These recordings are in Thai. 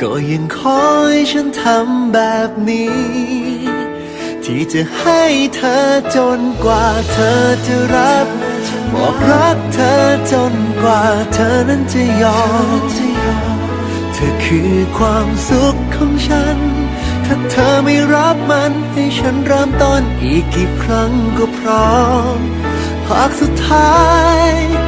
ก็ยังคอยฉันทำแบบนี้ ที่จะให้เธอจนกว่าเธอจะรับบอกรักเธอจนกว่าเธอนั้นจะยอม เธอคือความสุขของฉัน ถ้าเธอไม่รับมันให้ฉันเริ่มต้นอีกกี่ครั้งก็พร้อมหากสุดท้าย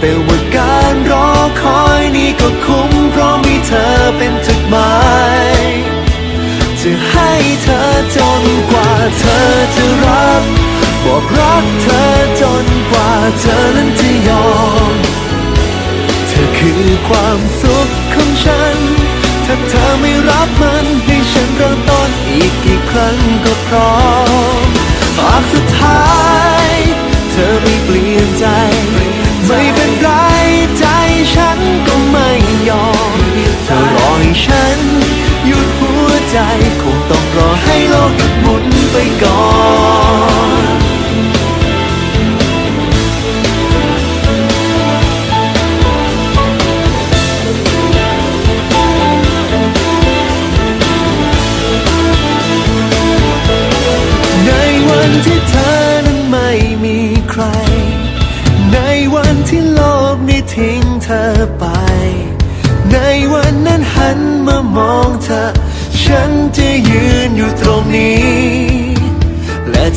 แต่ว่าการรอคอยนี่ก็คุ้มเพราะมีเธอเป็นจุดหมายจะให้เธอจนกว่าเธอจะรับ บอกรักเธอจนกว่าเธอนั้นจะยอม เธอคือความสุขของฉัน ถ้าเธอไม่รับมันให้ฉันเริ่มต้นอีกกี่ครั้งก็พร้อมหากสุดท้าย ก่อนในวันที่เธอนั้นไม่มีใคร ในวันที่โลกนี้ทิ้งเธอไป ในวันนั้นหันมามองเธอ ฉันจะยืน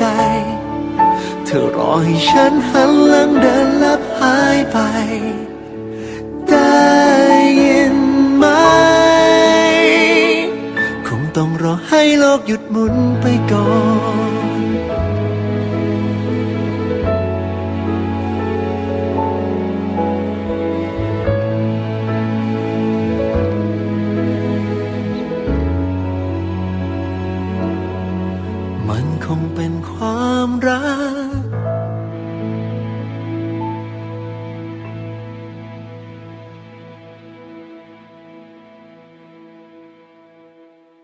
ใจ เธอรอให้ฉันหันหลังเดินลับหายไป ได้ยินไหม คงต้องรอให้โลกหยุดหมุนไปก่อน มันคงเป็นความรัก